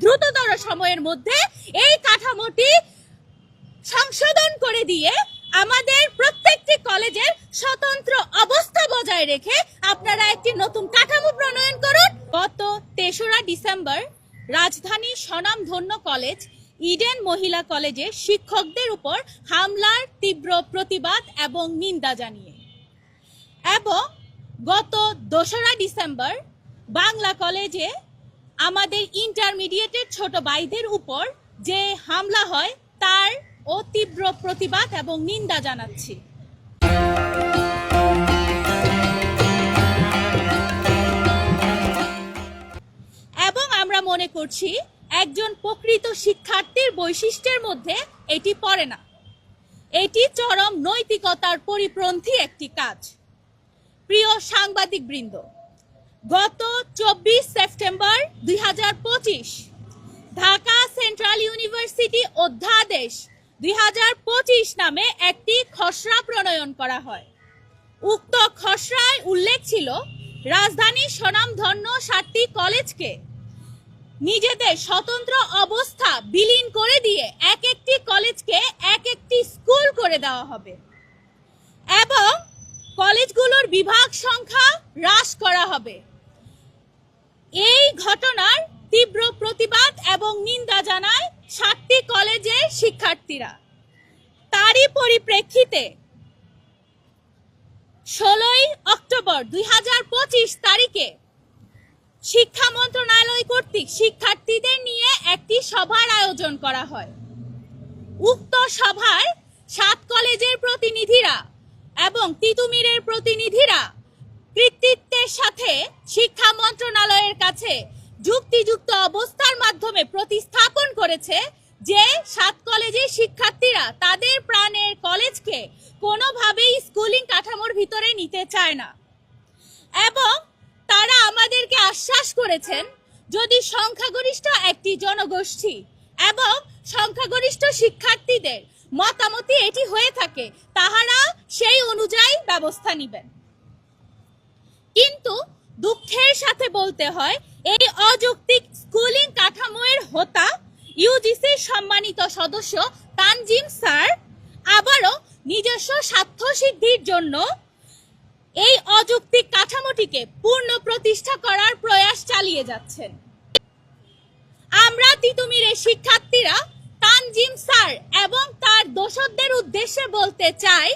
দ্রুততর সময়ের মধ্যে এই কাঠামোটি সংশোধন করে দিয়ে আমাদের প্রত্যেকটি কলেজের স্বতন্ত্র অবস্থা বজায় রেখে আপনারা একটি নতুন কাঠামো প্রণয়ন করুন। গত তেসরা ডিসেম্বর রাজধানী স্বনামধন্য কলেজ, ইডেন মহিলা কলেজে শিক্ষকদের উপর হামলার তীব্র প্রতিবাদ এবং নিন্দা জানিয়ে। এবং গত দোসরা ডিসেম্বর বাংলা কলেজে আমাদের ইন্টারমিডিয়েটের ছোট ভাইদের উপর যে হামলা হয়, তার ও তীব্র প্রতিবাদ এবং নিন্দা জানাচ্ছি। এবং আমরা মনে করছি, একজন প্রকৃত শিক্ষার্থীর বৈশিষ্ট্যের মধ্যে এটি পড়ে না। এটি চরম নৈতিকতার পরিপন্থী একটি কাজ। প্রিয় সাংবাদিক বৃন্দ গত চব্বিশ সেপ্টেম্বর দুই হাজার পঁচিশ, ঢাকা সেন্ট্রাল ইউনিভার্সিটি অধ্যাদেশ দুই হাজার পঁচিশ নামে একটি খসড়া প্রণয়ন করা হয়। উক্ত খসড়ায় উল্লেখ ছিল রাজধানীর স্বনামধন্য সাতটি কলেজকে নিজেদের স্বতন্ত্র অবস্থা বিলীন করে দিয়ে এক একটি কলেজকে এক একটি স্কুল করে দেওয়া হবে এবং কলেজগুলোর বিভাগ সংখ্যা হ্রাস করা হবে। এই ঘটনার তীব্র প্রতিবাদ এবং নিন্দা জানায় সাতটি কলেজের শিক্ষার্থীরা। তারই পরিপ্রেক্ষিতে ষোলোই অক্টোবর দু হাজার পঁচিশ তারিখে শিক্ষা মন্ত্রণালয় কর্তৃক শিক্ষার্থীদের নিয়ে একটি সভার আয়োজন করা হয়। উক্ত সভায় সাত কলেজের প্রতিনিধিরা এবং তিতুমিরের প্রতিনিধিরা কৃতিত্বের সাথে শিক্ষা মন্ত্রণালয়ের কাছে যুক্তিযুক্ত অবস্থার মাধ্যমে প্রতিস্থাপন করেছে যে সাত কলেজের শিক্ষার্থীরা তাদের প্রাণের কলেজকে কোনোভাবেই স্কুলিং কাঠামোর ভিতরে নিতে চায় না। এবং তারা আমাদেরকে আশ্বাস করেছেন, যদি সংখ্যাগরিষ্ঠ একটি জনগোষ্ঠী এবং সংখ্যাগরিষ্ঠ শিক্ষার্থীদের মতামতে এটি হয়ে থাকে, তাহারা সেই অনুযায়ী ব্যবস্থা নেবেন। কিন্তু দুঃখের সাথে বলতে হয়, এই অযৌক্তিক স্কুলিং কাঠামোয়ের হোতা ইউজিসির সম্মানিত সদস্য তানজিম স্যার আবারও নিজস্ব স্বার্থ সিদ্ধির জন্য এই অযৌক্তিক কাঠামোটিকে পূর্ণ প্রতিষ্ঠা করার প্রয়াস চালিয়ে যাচ্ছেন। আমরা তিতুমিরের শিক্ষার্থীরা তানজিম স্যার এবং তার দোষকদের উদ্দেশ্যে বলতে চাই,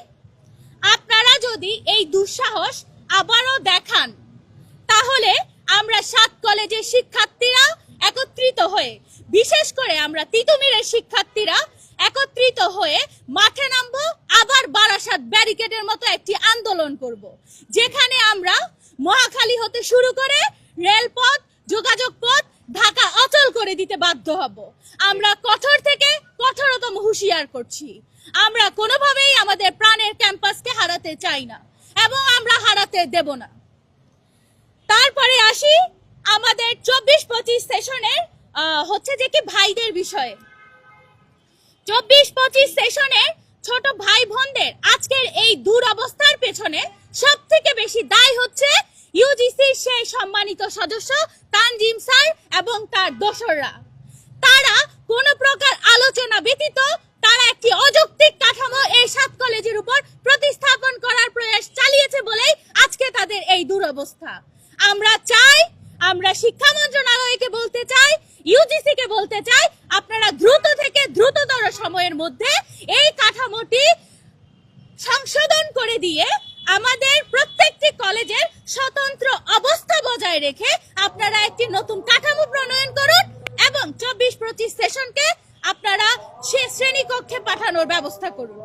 আপনারা যদি এই দুঃসাহস আবারও দেখান। তাহলে আমরা সাত কলেজের শিক্ষার্থীরা একত্রিত হয়ে, বিশেষ করে আমরা তিতুমিরের শিক্ষার্থীরা একত্রিত হয়ে মাঠে নামবো, আবার বারাসাত ব্যারিকেডের মতো একটি আন্দোলন করব। যেখানে আমরা মহাখালী হতে শুরু করে রেলপথ, যোগাযোগ পথ ঢাকা অচল করে দিতে বাধ্য হব। আমরা কঠোর থেকে কঠোরতম হুঁশিয়ার করছি। আমরা কোনোভাবেই আমাদের প্রাণের ক্যাম্পাসকে হারাতে চাই না। এবং আমরা হারাতে দেব না। তারপরে আসি আমাদের চব্বিশ পঁচিশ সেশনের হচ্ছে যে কি ভাইদের বিষয়ে। চব্বিশ পঁচিশ সেশনের ছোট ভাই বোনদের আজকের এই দুরবস্থার পেছনে সব থেকে বেশি দায় হচ্ছে ইউজিসির সেই সম্মানিত সদস্য তানজিম স্যার এবং তার দোসররা। তারা কোনো প্রকার আলোচনা ব্যতীত তারা একটি অযৌক্তিক কাঠামো এই সাত কলেজের উপর প্রতিস্থাপন করার প্রয়াস চালিয়েছে বলেই আজকে তাদের দুরবস্থা আমরা চাই, আমরা শিক্ষা মন্ত্রণালয়কে বলতে চাই ইউজিসি কে বলতে চাই, আপনারা দ্রুত থেকে দ্রুততর সময়ের মধ্যে এই কাঠামোটি সংশোধন করে দিয়ে আমাদের প্রত্যেকটি কলেজের স্বতন্ত্র অবস্থা বজায় রেখে আপনারা একটি নতুন কাঠামো প্রণয়ন করুন এবং চব্বিশ পঁচিশ সেশনকে আপনারা সে শ্রেণীকক্ষে পাঠানোর ব্যবস্থা করুন।